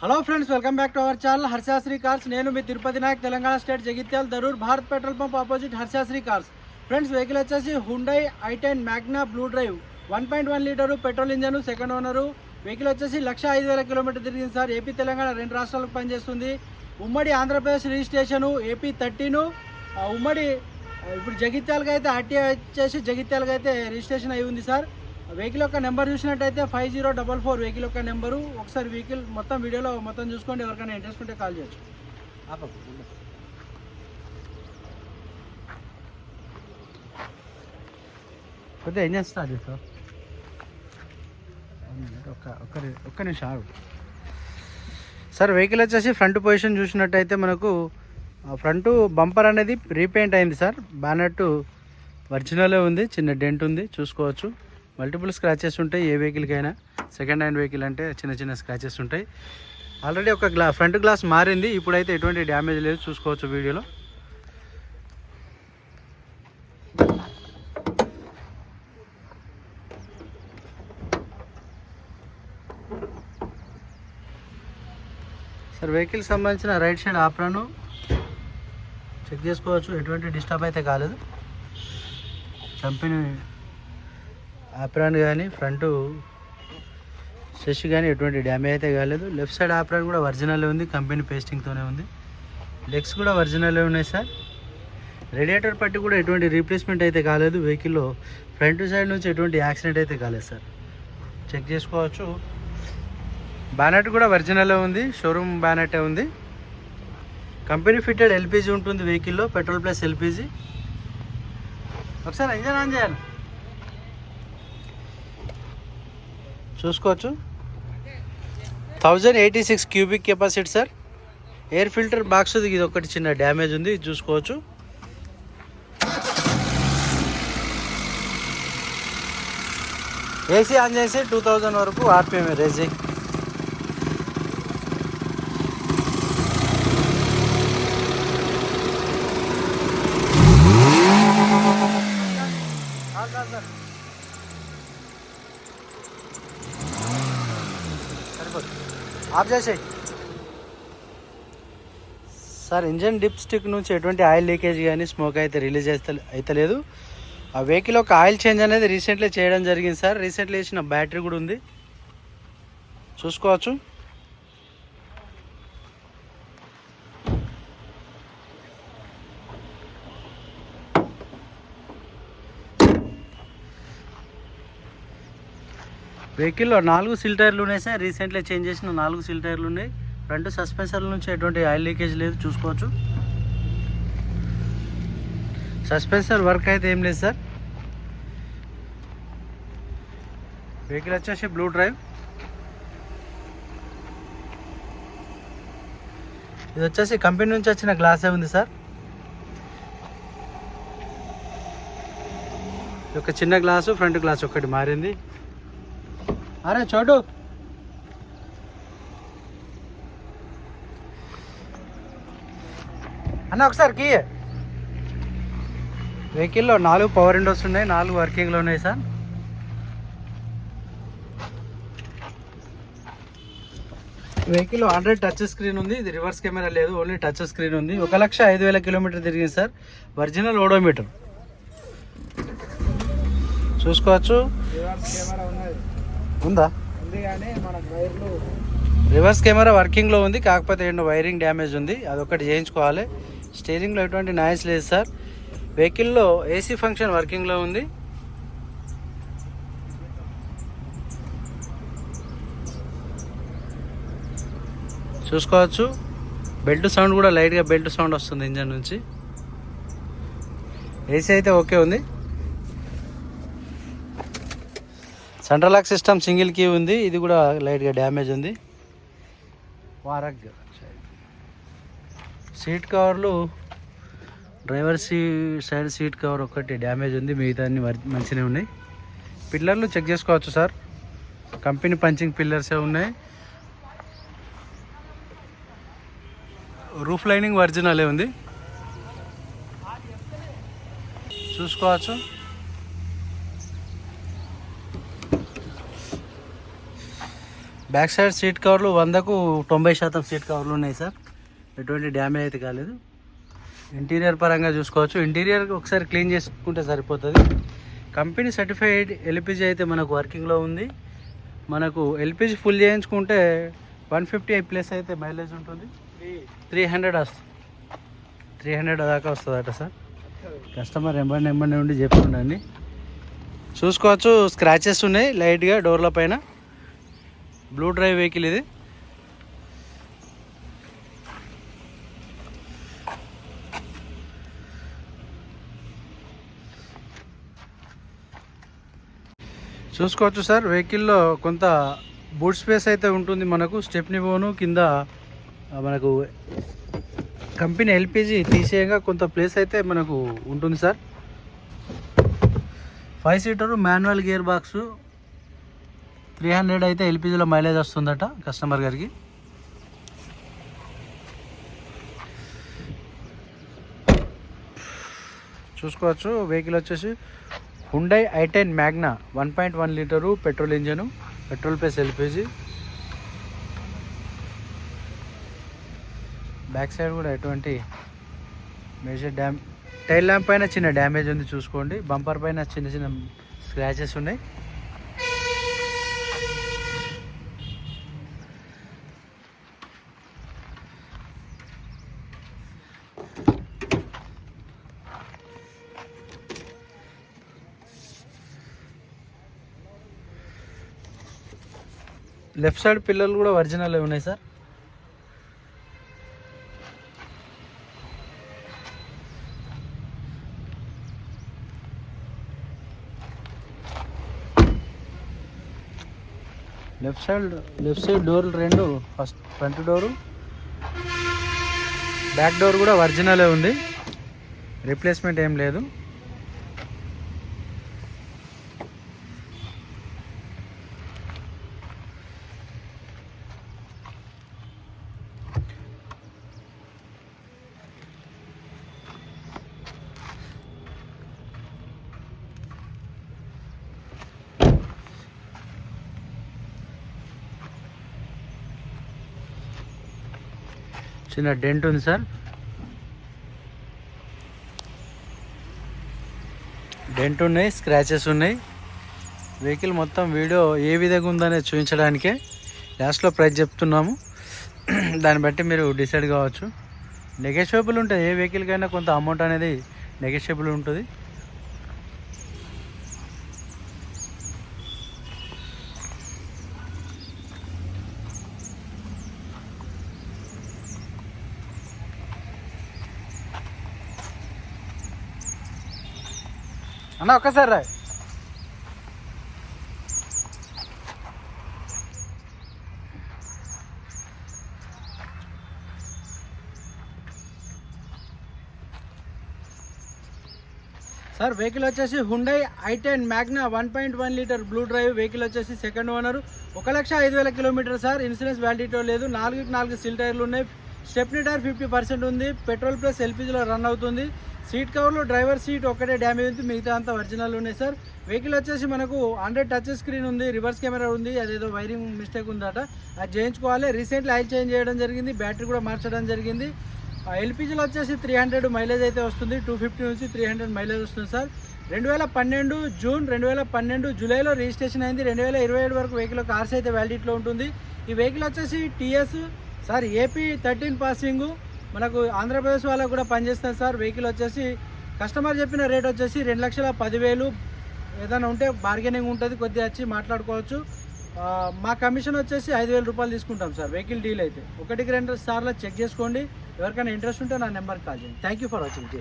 Hello friends welcome back to our channel Harshasri cars నేను మీ Tirupati Nayak Telangana state Jagtial Darur Bharat petrol pump opposite Harshasri cars friends vehicle వచ్చేసి Hyundai i ten Magna blue drive one point one litre petrol engine second owner vehicle వచ్చేసి లక్ష ఐదు వేల kilometre తిరిగింది sir. AP Telangana రెండు రాష్ట్రాలకు పనిచేస్తుంది. ఉమ్మడి Andhra Pradesh registration AP thirteen ఉమ్మడి ఇప్పుడు జగిత్యాలకు అయితే ఆర్టీఐ వచ్చేసి జగిత్యాలకి అయితే రిజిస్ట్రేషన్ అయి ఉంది సార్. వెహికల్ యొక్క నెంబర్ చూసినట్టయితే five zero double four vehicle యొక్క నెంబరు. ఒకసారి వెహికల్ మొత్తం వీడియోలో మొత్తం చూసుకోండి. ఎవరికైనా ఇంట్రెస్ట్ ఉంటే కాల్ చేయొచ్చు. కొద్దిగా ఏం స్టార్ట్ చేస్తావు ఒక్క ఒక్క ఒక్క నిమిషం ఆగు. సార్ వెహికల్ వచ్చేసి ఫ్రంట్ పొజిషన్ చూసినట్టయితే మనకు ఫ్రంట్ బంపర్ అనేది రీపెయింట్ అయింది సార్. బ్యానెట్ ఒరిజినలే ఉంది చిన్న డెంట్ ఉంది చూసుకోవచ్చు. మల్టిపుల్ స్క్రాచెస్ ఉంటాయి ఏ వెహికల్కైనా. సెకండ్ హ్యాండ్ వెహికల్ అంటే చిన్న చిన్న స్క్రాచెస్ ఉంటాయి. ఆల్రెడీ ఒక గ్లా ఫ్రంట్ గ్లాస్ మారింది. ఇప్పుడైతే ఎటువంటి డ్యామేజ్ లేదు. చూసుకోవచ్చు వీడియోలో. సార్ వెహికల్ సంబంధించిన రైట్ సైడ్ ఆప్రాను చెక్ చేసుకోవచ్చు. ఎటువంటి డిస్టర్బ్ అయితే కాలేదు. కంపెనీ ఆప్రాన్ కానీ ఫ్రంట్ సెష్ కానీ ఎటువంటి డ్యామేజ్ అయితే కాలేదు. లెఫ్ట్ సైడ్ ఆప్రాన్ కూడా ఒరిజినల్ ఉంది కంపెనీ పేస్టింగ్తోనే ఉంది. లెగ్స్ కూడా ఒరిజినల్ ఉన్నాయి సార్. రేడియేటర్ పట్టి కూడా ఎటువంటి రీప్లేస్మెంట్ అయితే కాలేదు. వెహికల్లో ఫ్రంట్ సైడ్ నుంచి ఎటువంటి యాక్సిడెంట్ అయితే కాలేదు సార్. చెక్ చేసుకోవచ్చు. బ్యానెట్ కూడా ఒరిజినల్ ఉంది షోరూమ్ బ్యానెటే ఉంది. కంపెనీ ఫిట్టెడ్ ఎల్పిజి ఉంటుంది వెహికల్లో పెట్రోల్ ప్లస్ ఎల్పిజి ఒకసారి ఇంజన్ ఆన్ చేయాలి. చూసుకోవచ్చు. Thousand eighty six cubic capacity sir. Air filter box ఇది ఒకటి చిన్న డ్యామేజ్ ఉంది చూసుకోవచ్చు. ఏసీ ఆన్ చేసి టూ థౌజండ్ వరకు ఆర్పిఎం రేసింగ్ ఆఫ్ చేసేయి. సార్ ఇంజన్ డిప్ స్టిక్ నుంచి ఎటువంటి ఆయిల్ లీకేజ్ కానీ స్మోక్ అయితే రిలీజ్ అయితే అయితలేదు. ఆ వెహికల్ ఒక ఆయిల్ చేంజ్ అనేది రీసెంట్లీ చేయడం జరిగింది సార్. రీసెంట్లీ వేసిన బ్యాటరీ కూడా ఉంది. చూసుకోవచ్చు. వెహికల్లో నాలుగు సిల్ టైర్లు ఉన్నాయి సార్. రీసెంట్లీ చేంజ్ చేసిన నాలుగు సిల్ టైర్లు ఉన్నాయి. ఫ్రంట్ సస్పెన్సర్ల నుంచి ఎటువంటి ఆయిల్ లీకేజ్ లేదు చూసుకోవచ్చు. సస్పెన్సర్ వర్క్ అయితే ఏం లేదు సార్. వెహికల్ వచ్చేసి బ్లూ డ్రైవ్. ఇది వచ్చేసి కంపెనీ నుంచి వచ్చిన గ్లాసే ఉంది సార్. ఇది ఒక చిన్న గ్లాసు ఫ్రంట్ గ్లాస్ ఒకటి మారింది. అరే చోటు. అన్న ఒకసారి కీ. వెహికల్లో నాలుగు పవర్ విండోస్ ఉన్నాయి నాలుగు వర్కింగ్లో ఉన్నాయి sir. Vehicle hundred touch screen ఉంది ఇది రివర్స్ కెమెరా లేదు ఓన్లీ టచ్ స్క్రీన్ ఉంది. ఒక లక్ష ఐదు వేల కిలోమీటర్ తిరిగింది సార్. ఒరిజినల్ ఓడోమీటర్ చూసుకోవచ్చు. ఉందా? రివర్స్ కెమెరా వర్కింగ్లో ఉంది కాకపోతే ఏంటో వైరింగ్ డ్యామేజ్ ఉంది. అదొకటి చేయించుకోవాలి. స్టీరింగ్లో ఎటువంటి నాయిస్ లేదు సార్. వెహికల్లో ఏసీ ఫంక్షన్ వర్కింగ్లో ఉంది. చూసుకోవచ్చు. బెల్ట్ సౌండ్ కూడా లైట్గా బెల్ట్ సౌండ్ వస్తుంది ఇంజన్ నుంచి. ఏసీ అయితే ఓకే ఉంది. Central lock system single key ఉంది. ఇది కూడా లైట్గా డ్యామేజ్ ఉంది. వారగ్ సీట్ కవర్లు డ్రైవర్ సీ సైడ్ సీట్ కవర్ ఒకటి డ్యామేజ్ ఉంది. మిగతా అన్ని మంచిగానే ఉన్నాయి. పిల్లర్లు చెక్ చేసుకోవచ్చు సార్ కంపెనీ పంచింగ్ పిల్లర్సే ఉన్నాయి. రూఫ్ లైనింగ్ ఒరిజినలే ఉంది. చూసుకోవచ్చు. బ్యాక్ సైడ్ సీట్ కవర్లు వందకు తొంభై శాతం సీట్ కవర్లు ఉన్నాయి సార్. ఎటువంటి డ్యామేజ్ అయితే కాలేదు. ఇంటీరియర్ పరంగా చూసుకోవచ్చు. ఇంటీరియర్ ఒకసారి క్లీన్ చేసుకుంటే సరిపోతుంది. కంపెనీ సర్టిఫైడ్ ఎల్పిజి అయితే మనకు వర్కింగ్లో ఉంది. మనకు ఎల్పిజి ఫుల్ చేయించుకుంటే వన్ ఫిఫ్టీ ప్లస్ అయితే మైలేజ్ ఉంటుంది. త్రీ హండ్రెడ్ వస్తుంది త్రీ హండ్రెడ్ దాకా వస్తుందట సార్. కస్టమర్ ఎంబడి ఎంబడి ఉండి చెప్తుండండి. చూసుకోవచ్చు. స్క్రాచెస్ ఉన్నాయి లైట్గా డోర్ల పైన. బ్లూ డ్రైవ్ వెహికల్ ఇది. చూసుకోవచ్చు సార్ వెహికల్లో కొంత బూట్ స్పేస్ అయితే ఉంటుంది మనకు. స్టెప్ని పోను కింద మనకు కంపెనీ ఎల్పిజి తీసేయగా కొంత ప్లేస్ అయితే మనకు ఉంటుంది sir. Five seater manual gear box three hundred అయితే ఎల్పిజిలో మైలేజ్ వస్తుందట కస్టమర్ గారికి. చూసుకోవచ్చు వెహికల్ వచ్చేసి Hyundai i ten Magna one point one litre petrol engine petrol plus LPG back side కూడా ఎటువంటి మేజర్ డ్యామ్ టైల్ ల్యాంప్ పైన చిన్న డ్యామేజ్ ఉంది చూసుకోండి. బంపర్ పైన చిన్న చిన్న స్క్రాచెస్ ఉన్నాయి. లెఫ్ట్ సైడ్ పిల్లలు కూడా ఒరిజినల్ ఉన్నాయి sir? Left side left side డోర్లు రెండు first front door. Back door కూడా ఒరిజినలే ఉంది. రీప్లేస్మెంట్ ఏం లేదు. చిన్న డెంట్ ఉంది సార్. డెంట్ ఉన్నాయి స్క్రాచెస్ ఉన్నాయి. వెహికల్ మొత్తం వీడియో ఏ విధంగా ఉందనేది చూపించడానికే లాస్ట్లో ప్రైస్ చెప్తున్నాము. దాన్ని బట్టి మీరు డిసైడ్ కావచ్చు. నెగోషియబుల్ ఉంటుంది ఏ వెహికల్కైనా కొంత అమౌంట్ అనేది నెగోషియబుల్ ఉంటుంది. అన్న ఒక్కసారి రా సార్ వెహికల్ వచ్చేసి Hyundai i ten Magna one point one litre blue drive. Vehicle వచ్చేసి సెకండ్ ఓనర్. ఒక లక్ష ఐదు వేల కిలోమీటర్ సార్. ఇన్సూరెన్స్ వ్యాలిడిటీ లేదు. నాలుగు నాలుగు సిల్ టైర్లు ఉన్నాయి. స్టెప్నీ టైర్ ఫిఫ్టీ పర్సెంట్ ఉంది. పెట్రోల్ ప్లస్ ఎల్పిజిలో రన్ అవుతుంది. సీట్ కవర్లో డ్రైవర్ సీట్ ఒక్కటే డ్యామేజ్ ఉంది. మిగతా అంతా ఒరిజినల్ ఉన్నాయి సార్. వెహికల్ వచ్చేసి మనకు హండ్రెడ్ టచ్ స్క్రీన్ ఉంది రివర్స్ కెమెరా ఉంది అదేదో వైరింగ్ మిస్టేక్ ఉందట. అది చేయించుకోవాలి. రీసెంట్లీ ఆయిల్ చేంజ్ చేయడం జరిగింది. బ్యాటరీ కూడా మార్చడం జరిగింది. ఎల్పిజిలో వచ్చేసి త్రీ హండ్రెడ్ మైలేజ్ అయితే వస్తుంది. టూ ఫిఫ్టీ నుంచి త్రీ హండ్రెడ్ మైలేజ్ వస్తుంది సార్. రెండు వేల పన్నెండు జూన్ రెండు వేల పన్నెండు జూలైలో రిజిస్ట్రేషన్ అయింది. రెండు వేల ఇరవై ఏడు వరకు వెహికల్ కార్స్ అయితే వ్యాలిడిటీలో ఉంటుంది. ఈ వెహికల్ వచ్చేసి TS sir AP thirteen passing మనకు ఆంధ్రప్రదేశ్ వాళ్ళకు కూడా పనిచేస్తుంది సార్. వెహికల్ వచ్చేసి కస్టమర్ చెప్పిన రేట్ వచ్చేసి రెండు లక్షల పదివేలు. ఏదైనా ఉంటే బార్గెనింగ్ ఉంటుంది కొద్దిగా వచ్చి మాట్లాడుకోవచ్చు. మా కమిషన్ వచ్చేసి ఐదు వేల రూపాయలు తీసుకుంటాం సార్ వెహికల్ డీల్ అయితే. ఒకటికి రెండు సార్లు చెక్ చేసుకోండి. ఎవరికైనా ఇంట్రెస్ట్ ఉంటే నా నెంబర్ కాల్ చేయండి. Thank you for watching ji